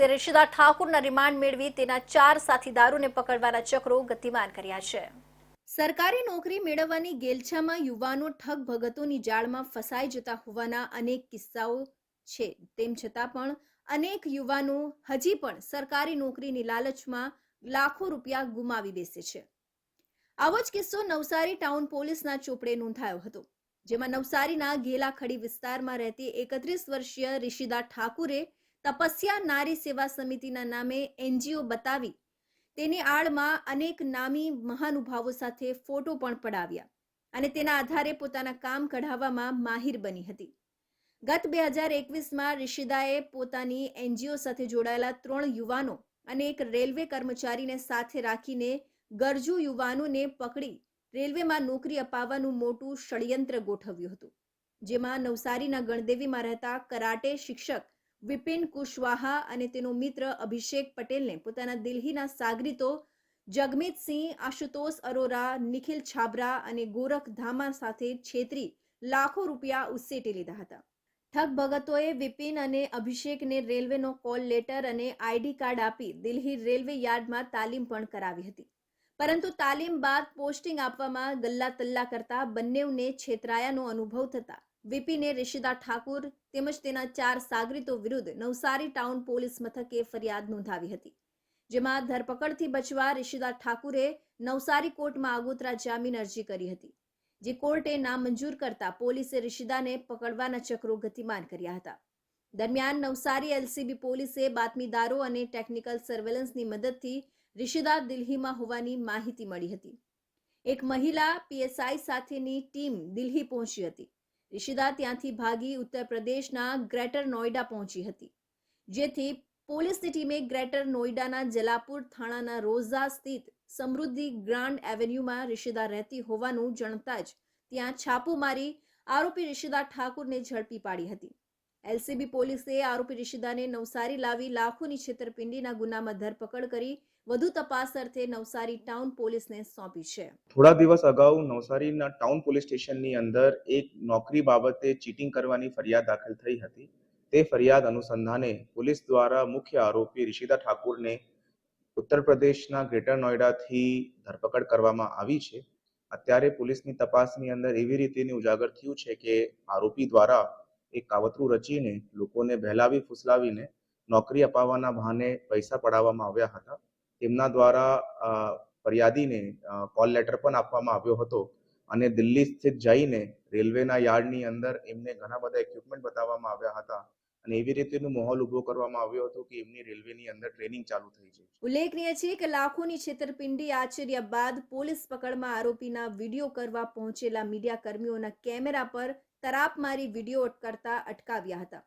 પોલીસે ઋષિદા ઠાકુરના રિમાન્ડ મેળવી તેના ચાર સાથીદારોને પકડવાના ચક્રો ગતિમાન કર્યા છે. સરકારી નોકરી મેળવવાની ગેલછામાં યુવાનો ઠગ ભગતોની જાળમાં ફસાઈ જતા હોવાના અનેક કિસ્સાઓ છે. તેમ છતાં પણ અનેક યુવાનો હજી પણ સરકારી નોકરીની લાલચમાં લાખો રૂપિયા ગુમાવી બેસે છે. આવો જ કિસ્સો નવસારી ટાઉન પોલીસના ચોપડે નોંધાયો હતો, જેમાં નવસારીના ગેલાખડી વિસ્તારમાં રહેતી એકત્રીસ વર્ષીય ઋષિદા ઠાકુરે તપસ્યા નારી સેવા સમિતિના નામે એનજીઓ બતાવી તેની આડમાં અનેક નામી મહાનુભાવો સાથે ફોટો પણ પડાવ્યા અને તેના આધારે પોતાના કામ કઢાવવામાં માહિર બની હતી. ગત બે હજાર એકવીસમાં રિશિદાએ પોતાની એનજીઓ સાથે જોડાયેલા ત્રણ યુવાનો અને એક રેલવે કર્મચારીને સાથે રાખીને ગરજુ યુવાનોને પકડી રેલવેમાં નોકરી અપાવવાનું મોટું ષડયંત્ર ગોઠવ્યું હતું, જેમાં નવસારીના ગણદેવીમાં રહેતા કરાટે શિક્ષક વિપિન કુશવાહા અને તેનો મિત્ર અભિષેક પટેલને પોતાના દિલ્હીના સાગરીતો જગમીતસિંહ આશુતોષ અરોરા, નિખિલ છાબરા અને ગોરખ ધામા સાથે છેતરી લાખો રૂપિયા ઉસેટી લીધા હતા. ઠગ ભગતોએ વિપિન અને અભિષેકને રેલવેનો કોલ લેટર અને આઈડી કાર્ડ આપી દિલ્હી રેલવે યાર્ડમાં તાલીમ પણ કરાવી હતી. પરંતુ તાલીમ બાદ પોસ્ટિંગ આપવામાં ગલ્લા તલ્લા કરતા બંનેવને છેતરાયાનો અનુભવ થતા વિપિને રિશિદા ઠાકુર તેમજ તેના ચાર સાગરીતો વિરુદ્ધ નવસારી ટાઉન પોલીસ મથકે ફરિયાદ નોંધાવી હતી, જેમાં ધરપકડથી બચવા રિશિદા ઠાકુરે નવસારી કોર્ટમાં આગોતરા જામીન અરજી કરી હતી, જે કોર્ટે નામંજૂર કરતા પોલીસે રિશિદાને પકડવાના ચક્રો ગતિમાન કર્યા હતા. દરમિયાન નવસારી એલસીબી પોલીસે બાતમીદારો અને ટેકનિકલ સર્વેલન્સની મદદથી રિશિદા દિલ્હીમાં હોવાની માહિતી મળી હતી. એક મહિલા પીએસઆઈ સાથેની ટીમ દિલ્હી પહોંચી હતી. રિશિદા ત્યાંથી ભાગી ઉત્તર પ્રદેશના ગ્રેટર નોઈડા પહોંચી હતી, જેથી પોલીસની ટીમે ગ્રેટર નોઈડાના જલાપુર થાણાના રોઝા સ્થિત સમૃદ્ધિ ગ્રાન્ડ એવેન્યુમાં રિશિદા રહેતી હોવાનું જણતા જ ત્યાં છાપો મારી આરોપી રિશિદા ઠાકુરને ઝડપી પાડી હતી. એલસીબી પોલીસે આરોપી રિશિદાને નવસારી લાવી લાખોની છેતરપિંડીના ગુનામાં ધરપકડ કરી વધુ તપાસ અર્થે નવસારી ટાઉન પોલીસને સોંપી છે. થોડા દિવસ અગાઉ નવસારીના ટાઉન પોલીસ સ્ટેશનની અંદર એક નોકરી બાબતે ચીટિંગ કરવાની ફરિયાદ દાખલ થઈ હતી. તે ફરિયાદ અનુસંધાને પોલીસ દ્વારા મુખ્ય આરોપી રિશિદા ઠાકુરને ઉત્તર પ્રદેશના ગ્રેટર નોઈડાથી ધરપકડ કરવામાં આવી છે. અત્યારે પોલીસની તપાસની અંદર એવી રીતેની ઉજાગર થયું છે કે આરોપી દ્વારા એક કાવતરું રચીને લોકોને બહેલાવી ફુસલાવીને નોકરી અપાવવાના બહાને પૈસા પડાવવામાં આવ્યા હતા. તેમના દ્વારા ફરિયાદીને કોલ લેટર પણ આપવામાં આવ્યો હતો અને દિલ્હી સ્થિત જઈને રેલવેના યાર્ડની અંદર એમને ઘણા બધા ઇક્વિપમેન્ટ બતાવવામાં આવ્યા હતા અને એવી રીતેનું માહોલ ઊભો કરવામાં આવ્યો હતો કે એમની રેલવેની અંદર ટ્રેનિંગ ચાલુ થઈ છે. ઉલ્લેખનીય છે કે લાખોની છેતરપિંડી આચર્યા બાદ પોલીસ પકડમાં આરોપીના વીડિયો કરવા પહોંચેલા મીડિયા કર્મીઓના કેમેરા પર તરાપ મારી વીડિયો કરતા અટકાવ્યા હતા.